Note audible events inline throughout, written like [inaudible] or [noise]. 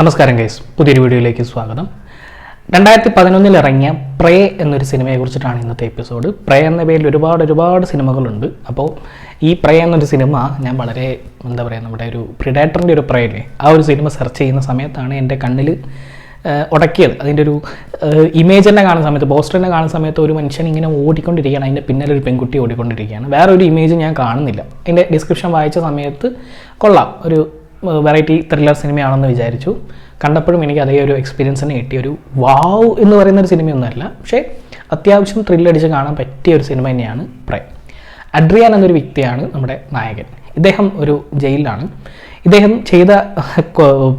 നമസ്കാരം ഗൈസ് പുതിയൊരു വീഡിയോയിലേക്ക് സ്വാഗതം. രണ്ടായിരത്തി പതിനൊന്നിൽ ഇറങ്ങിയ പ്രേ എന്നൊരു സിനിമയെ കുറിച്ചിട്ടാണ് ഇന്നത്തെ എപ്പിസോഡ് പ്രേ എന്ന പേരിൽ ഒരുപാട് ഒരുപാട് സിനിമകളുണ്ട്. അപ്പോൾ ഈ പ്രേ എന്നൊരു സിനിമ ഞാൻ വളരെ എന്താ പറയുക നമ്മുടെ ഒരു പ്രിഡേറ്ററിന്റെ ഒരു പ്രേ അല്ലേ ആ ഒരു സിനിമ സെർച്ച് ചെയ്യുന്ന സമയത്താണ് എന്റെ കണ്ണിൽ ഉടക്കിയത് അതിന്റെ ഒരു ഇമേജ് തന്നെ കാണുന്ന സമയത്ത് പോസ്റ്റർ തന്നെ കാണുന്ന സമയത്ത് ഒരു മനുഷ്യൻ ഇങ്ങനെ ഓടിക്കൊണ്ടിരിക്കുകയാണ്. അതിന്റെ പിന്നിൽ ഒരു പെൺകുട്ടി ഓടിക്കൊണ്ടിരിക്കുകയാണ്. വേറെ ഒരു ഇമേജ് ഞാൻ കാണുന്നില്ല. അതിന്റെ ഡിസ്ക്രിപ്ഷൻ വായിച്ച സമയത്ത് കൊള്ളാം. ഒരു വെറൈറ്റി ത്രില്ലർ സിനിമയാണെന്ന് വിചാരിച്ചു. കണ്ടപ്പോഴും എനിക്ക് അതേ ഒരു എക്സ്പീരിയൻസ് തന്നെ കിട്ടിയ ഒരു വാവ് എന്ന് പറയുന്ന ഒരു സിനിമയൊന്നുമല്ല പക്ഷേ അത്യാവശ്യം ത്രില്ലടിച്ച് കാണാൻ പറ്റിയ ഒരു സിനിമ തന്നെയാണ് പ്രേ അഡ്രിയാൻ എന്നൊരു വ്യക്തിയാണ് നമ്മുടെ നായകൻ. ഇദ്ദേഹം ഒരു ജയിലിലാണ്. ഇദ്ദേഹം ചെയ്ത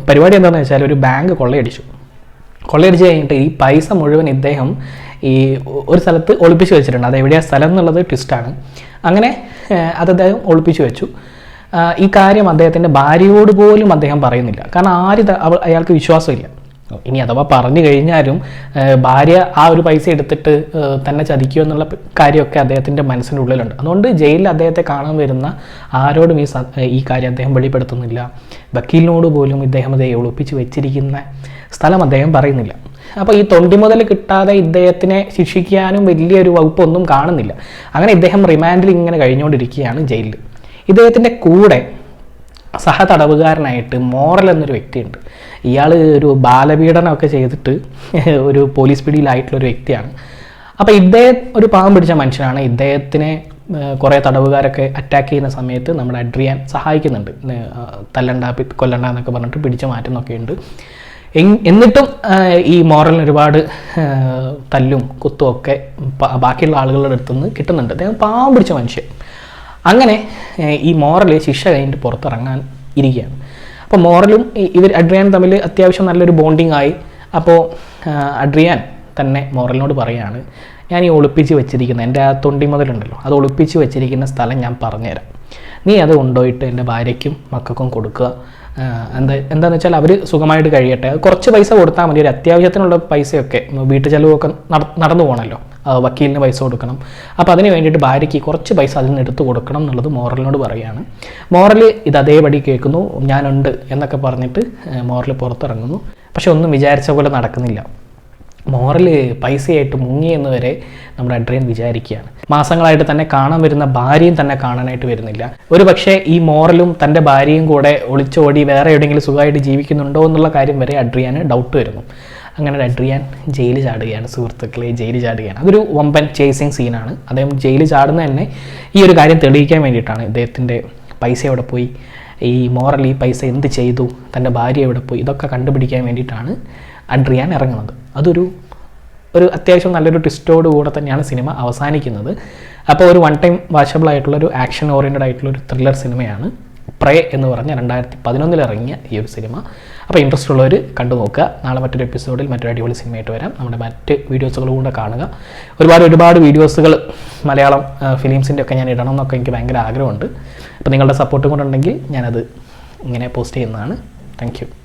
പരിപാടി എന്താണെന്ന് വെച്ചാൽ ഒരു ബാങ്ക് കൊള്ളയടിച്ചു. കൊള്ളയടിച്ച് കഴിഞ്ഞിട്ട് ഈ പൈസ മുഴുവൻ ഇദ്ദേഹം ഈ ഒരു സ്ഥലത്ത് ഒളിപ്പിച്ച് വെച്ചിട്ടുണ്ട്. അത് എവിടെയാണ് സ്ഥലം എന്നുള്ളത് ട്വിസ്റ്റാണ് അങ്ങനെ അത് അദ്ദേഹം ഒളിപ്പിച്ച് വെച്ചു. ഈ കാര്യം അദ്ദേഹത്തിന്റെ ഭാര്യയോട് പോലും അദ്ദേഹം പറയുന്നില്ല. കാരണം ആര് അയാൾക്ക് വിശ്വാസമില്ല. ഇനി അഥവാ പറഞ്ഞു കഴിഞ്ഞാലും ഭാര്യ ആ ഒരു പൈസ എടുത്തിട്ട് തന്നെ ചതിക്കുമോ എന്നുള്ള കാര്യമൊക്കെ അദ്ദേഹത്തിന്റെ മനസ്സിന്റെ ഉള്ളിലുണ്ട് അതുകൊണ്ട് ജയിലിൽ അദ്ദേഹത്തെ കാണാൻ വരുന്ന ആരോടും ഈ ഈ കാര്യം അദ്ദേഹം വെളിപ്പെടുത്തുന്നില്ല. വക്കീലിനോട് പോലും ഇദ്ദേഹം അത് ഒളിപ്പിച്ച് വെച്ചിരിക്കുന്ന സ്ഥലം അദ്ദേഹം പറയുന്നില്ല. അപ്പോൾ ഈ തൊണ്ടി മുതൽ കിട്ടാതെ ഇദ്ദേഹത്തിനെ ശിക്ഷിക്കാനും വലിയൊരു വകുപ്പൊന്നും കാണുന്നില്ല. അങ്ങനെ ഇദ്ദേഹം റിമാൻഡിൽ ഇങ്ങനെ കഴിഞ്ഞുകൊണ്ടിരിക്കുകയാണ് ജയിലിൽ ഇദ്ദേഹത്തിന്റെ കൂടെ സഹ തടവുകാരനായിട്ട് മോറൽ എന്നൊരു വ്യക്തിയുണ്ട്. ഇയാൾ ഒരു ബാലപീഡനമൊക്കെ ചെയ്തിട്ട് [laughs] ഒരു പോലീസ് പിടിയിലായിട്ടുള്ളൊരു വ്യക്തിയാണ്. അപ്പോൾ ഇദ്ദേഹം ഒരു പാവം പിടിച്ച മനുഷ്യനാണ്. ഇദ്ദേഹത്തിനെ കുറേ തടവുകാരൊക്കെ അറ്റാക്ക് ചെയ്യുന്ന സമയത്ത് നമ്മുടെ അഡ്രിയാൻ സഹായിക്കുന്നുണ്ട്. തല്ലണ്ട കൊല്ലണ്ട എന്നൊക്കെ പറഞ്ഞിട്ട് പിടിച്ചു മാറ്റുന്നൊക്കെ ഉണ്ട്. എന്നിട്ടും ഈ മോറലിന് ഒരുപാട് തല്ലും കുത്തും ഒക്കെ ബാക്കിയുള്ള ആളുകളുടെ അടുത്തുനിന്ന് കിട്ടുന്നുണ്ട്. അദ്ദേഹം പാവം പിടിച്ച മനുഷ്യൻ. അങ്ങനെ ഈ മോറൽ ശിക്ഷ കഴിഞ്ഞിട്ട് പുറത്തിറങ്ങാൻ ഇരിക്കുകയാണ്. അപ്പോൾ മോറലും ഇവർ അഡ്രിയാൻ തമ്മിൽ അത്യാവശ്യം നല്ലൊരു ബോണ്ടിങ് ആയി. അപ്പോൾ അഡ്രിയാൻ തന്നെ മോറലിനോട് പറയാണ് ഞാൻ ഈ ഒളിപ്പിച്ച് വെച്ചിരിക്കുന്ന എന്റെ ആ തൊണ്ടി മുതലുണ്ടല്ലോ അത് ഒളിപ്പിച്ച് വെച്ചിരിക്കുന്ന സ്ഥലം ഞാൻ പറഞ്ഞുതരാം. നീ അത് കൊണ്ടുപോയിട്ട് എന്റെ ഭാര്യയ്ക്കും മക്കൾക്കും കൊടുക്കുക. എന്താ എന്താണെന്ന് വെച്ചാൽ അവർ സുഖമായിട്ട് കഴിയട്ടെ. കുറച്ച് പൈസ കൊടുത്താൽ മതി. ഒരു അത്യാവശ്യത്തിനുള്ള പൈസയൊക്കെ വീട്ടു ചെലവൊക്കെ നട നടന്നു പോകണമല്ലോ വക്കീലിന് പൈസ കൊടുക്കണം. അപ്പോൾ അതിന് വേണ്ടിയിട്ട് ഭാര്യയ്ക്ക് കുറച്ച് പൈസ അതിൽ നിന്ന് എടുത്തു കൊടുക്കണം എന്നുള്ളത് മോറലിനോട് പറയുകയാണ് മോറൽ ഇത് അതേപടി കേൾക്കുന്നു. ഞാനുണ്ട് എന്നൊക്കെ പറഞ്ഞിട്ട് മോറൽ പുറത്തിറങ്ങുന്നു. പക്ഷെ ഒന്നും വിചാരിച്ച പോലെ നടക്കുന്നില്ല. മോറൽ പൈസയായിട്ട് മുങ്ങിയെന്ന് വരെ നമ്മുടെ അഡ്രിയൻ വിചാരിക്കുകയാണ്. മാസങ്ങളായിട്ട് തന്നെ കാണാൻ വരുന്ന ഭാര്യയും തന്നെ കാണാനായിട്ട് വരുന്നില്ല. ഒരു പക്ഷേ ഈ മോറലും തന്റെ ഭാര്യയും കൂടെ ഒളിച്ചോടി വേറെ എവിടെയെങ്കിലും സുഖമായിട്ട് ജീവിക്കുന്നുണ്ടോ എന്നുള്ള കാര്യം വരെ അഡ്രിയാന് ഡൗട്ട് വരുന്നു. അങ്ങനെ അഡ്രിയാൻ ജയിൽ ചാടുകയാണ് സുഹൃത്തുക്കളെ ജയിൽ ചാടുകയാണ്. അതൊരു വമ്പൻ ചേസിങ് സീനാണ് അദ്ദേഹം ജയിൽ ചാടുന്ന തന്നെ ഈ ഒരു കാര്യം തെളിയിക്കാൻ വേണ്ടിയിട്ടാണ്. ഇദ്ദേഹത്തിന്റെ പൈസ എവിടെ പോയി? ഈ മോറൽ ഈ പൈസ എന്ത് ചെയ്തു? തന്റെ ഭാര്യ എവിടെ പോയി? ഇതൊക്കെ കണ്ടുപിടിക്കാൻ വേണ്ടിയിട്ടാണ് അഡ്രിയാൻ ഇറങ്ങുന്നത്. അതൊരു ഒരു അത്യാവശ്യം നല്ലൊരു ട്വിസ്റ്റോട് കൂടെ തന്നെയാണ് സിനിമ അവസാനിക്കുന്നത്. അപ്പോൾ ഒരു വൺ ടൈം വാച്ചബിൾ ആയിട്ടുള്ള ഒരു ആക്ഷൻ ഓറിയന്റഡ് ആയിട്ടുള്ള ഒരു ത്രില്ലർ സിനിമയാണ് പ്രേ എന്ന് പറഞ്ഞ രണ്ടായിരത്തി പതിനൊന്നിൽ ഇറങ്ങിയ ഈ ഒരു സിനിമ. അപ്പോൾ ഇൻട്രസ്റ്റ് ഉള്ളവർ കണ്ടു നോക്കുക. നാളെ മറ്റൊരു എപ്പിസോഡിൽ മറ്റൊരു അടിപൊളി സിനിമയായിട്ട് വരാം. നമ്മുടെ മറ്റ് വീഡിയോസുകൾ കൂടെ കാണുക. ഒരുപാട് ഒരുപാട് വീഡിയോസുകൾ മലയാളം ഫിലിംസിന്റെ ഒക്കെ ഞാൻ ഇടണം എന്നൊക്കെ എനിക്ക് ഭയങ്കര ആഗ്രഹമുണ്ട്. അപ്പോൾ നിങ്ങളുടെ സപ്പോർട്ടും കൂടെ ഉണ്ടെങ്കിൽ ഞാനത് ഇങ്ങനെ പോസ്റ്റ് ചെയ്യുന്നതാണ്. താങ്ക്